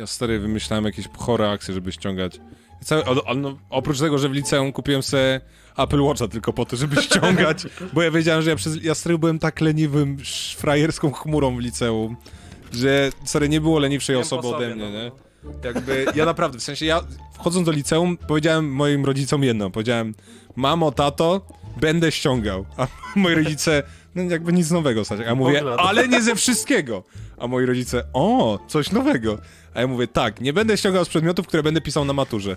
Ja stary wymyślałem jakieś chore akcje, żeby ściągać. I Całe, o, o, no, oprócz tego, że w liceum kupiłem sobie Apple Watcha tylko po to, żeby ściągać, bo ja wiedziałem, że ja przez ja stary byłem tak leniwym, frajerską chmurą w liceum, że stary nie było leniwszej Wiem osoby ode mnie, no. nie? Jakby, ja naprawdę, w sensie ja wchodząc do liceum powiedziałem moim rodzicom jedno, powiedziałem mamo, tato, będę ściągał, a moi rodzice, no jakby nic nowego, Stasiek. a ja mówię, ale nie ze wszystkiego, a moi rodzice, o, coś nowego, a ja mówię, tak, nie będę ściągał z przedmiotów, które będę pisał na maturze,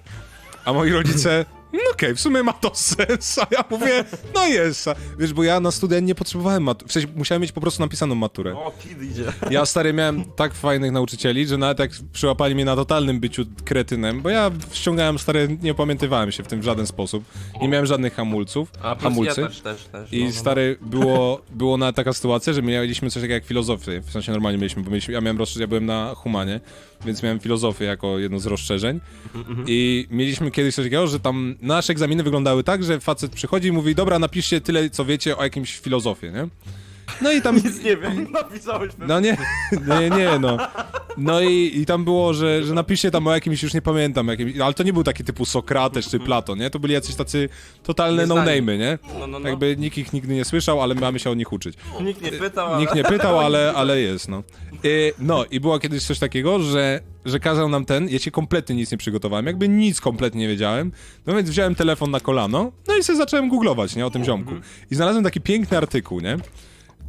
a moi rodzice, no okej, w sumie ma to sens, a ja mówię, no jest, wiesz, bo ja na studia nie potrzebowałem matury, w sensie musiałem mieć po prostu napisaną maturę. O, kid idzie. Ja stary miałem tak fajnych nauczycieli, że nawet jak przyłapali mnie na totalnym byciu kretynem, bo ja ściągałem stary, nie opamiętywałem się w tym w żaden sposób. Nie miałem żadnych hamulców, A plus hamulcy. ja też, też, też. I no, no, no. stary, było, było nawet taka sytuacja, że mieliśmy coś takiego jak filozofię. W sensie normalnie mieliśmy, bo mieliśmy, ja miałem rozszerzenie, ja byłem na humanie, więc miałem filozofię jako jedno z rozszerzeń. Mhm, I mieliśmy kiedyś coś takiego, że tam nasze egzaminy wyglądały tak, że facet przychodzi i mówi, dobra, napiszcie tyle, co wiecie o jakimś filozofie, nie? No i tam... Nic nie wiem, napisałeś. No nie, nie, nie, no. No i, i tam było, że, że napiszcie tam o jakimś, już nie pamiętam, ale to nie był taki typu Sokrates czy Platon, nie? To byli jacyś tacy totalne no-name'y, nie? No, no, no. Jakby nikt ich nigdy nie słyszał, ale mamy się o nich uczyć. Nikt nie pytał, ale... Nikt nie pytał, ale, ale jest, no. I, no i było kiedyś coś takiego, że, że kazał nam ten, ja się kompletnie nic nie przygotowałem, jakby nic kompletnie nie wiedziałem, no więc wziąłem telefon na kolano, no i sobie zacząłem googlować, nie, o tym ziomku. I znalazłem taki piękny artykuł, nie?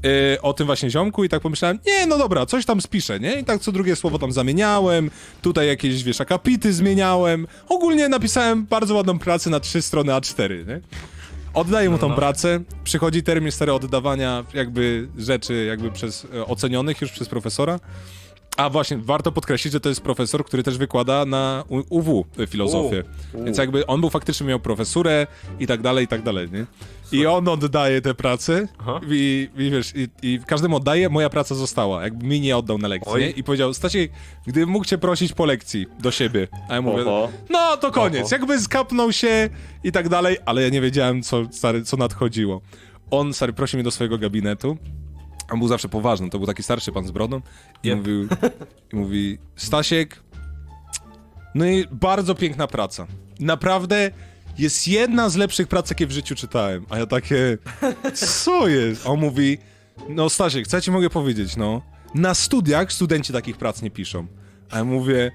Yy, o tym właśnie ziomku i tak pomyślałem, nie, no dobra, coś tam spiszę, nie? I tak co drugie słowo tam zamieniałem, tutaj jakieś, wiesz, akapity zmieniałem. Ogólnie napisałem bardzo ładną pracę na trzy strony A4, nie? Oddaję mu tą no. pracę, przychodzi termin stary oddawania jakby rzeczy jakby przez e, ocenionych już przez profesora. A właśnie, warto podkreślić, że to jest profesor, który też wykłada na U- UW filozofię. U. Więc jakby on był faktycznie miał profesurę i tak dalej, i tak dalej, nie? I on oddaje tę pracę Aha. i, i wiesz, i, i każdemu oddaje, moja praca została, jakby mi nie oddał na lekcji, nie? I powiedział, Stasiek, gdybym mógł cię prosić po lekcji do siebie, a ja mówię, Oho. no to koniec, Oho. jakby skapnął się i tak dalej, ale ja nie wiedziałem, co, stary, co nadchodziło. On, stary, prosił mnie do swojego gabinetu, on był zawsze poważny, to był taki starszy pan z brodą i Yep. mówił, i mówi, Stasiek, no i bardzo piękna praca. Naprawdę jest jedna z lepszych prac, jakie w życiu czytałem. A ja takie, co jest? A on mówi, no Stasiek, co ja ci mogę powiedzieć, no? Na studiach studenci takich prac nie piszą. A ja mówię,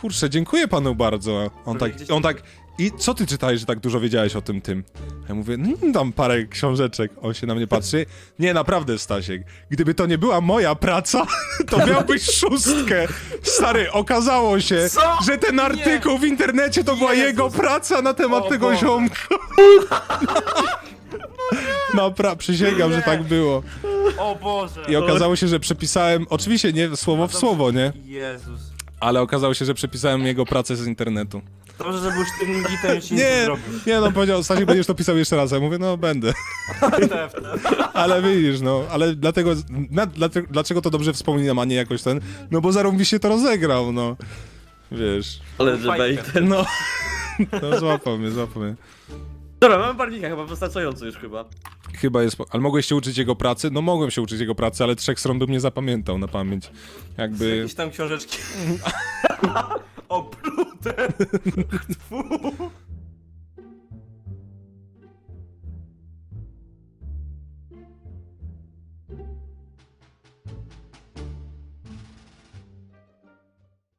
kurczę, dziękuję panu bardzo. On tak, gdzieś on tak, i co ty czytałeś, że tak dużo wiedziałeś o tym tym? Ja mówię, no tam parę książeczek. On się na mnie patrzy. Nie, naprawdę, Stasiek. Gdyby to nie była moja praca, to miałbyś szóstkę. Stary, okazało się, Co? że ten artykuł w internecie to była Jezus. jego praca na temat O tego Boże. ziomka. Napra- przysięgam, że tak było. O Boże. I okazało się, że przepisałem, oczywiście nie słowo w słowo, nie? Jezus. Ale okazało się, że przepisałem jego pracę z internetu. Dobrze, że był sztywnym gitem się nic nie Nie, zrobił. nie no, powiedział, Stasiek, będziesz to pisał jeszcze raz. Ja mówię, no będę. Ale widzisz, no, ale dlatego, na, dlatego, dlaczego to dobrze wspominam, a nie jakoś ten, no bo zarąbiście się to rozegrał, no. Wiesz, Ale że bait. no. No złapał mnie, złapał mnie. Dobra, mamy barwnika chyba wystarczająco już chyba. Chyba jest, po- ale mogłeś się uczyć jego pracy? No mogłem się uczyć jego pracy, ale trzech stron bym nie zapamiętał na pamięć. Jakby, Jakieś tam książeczki. o, bruder.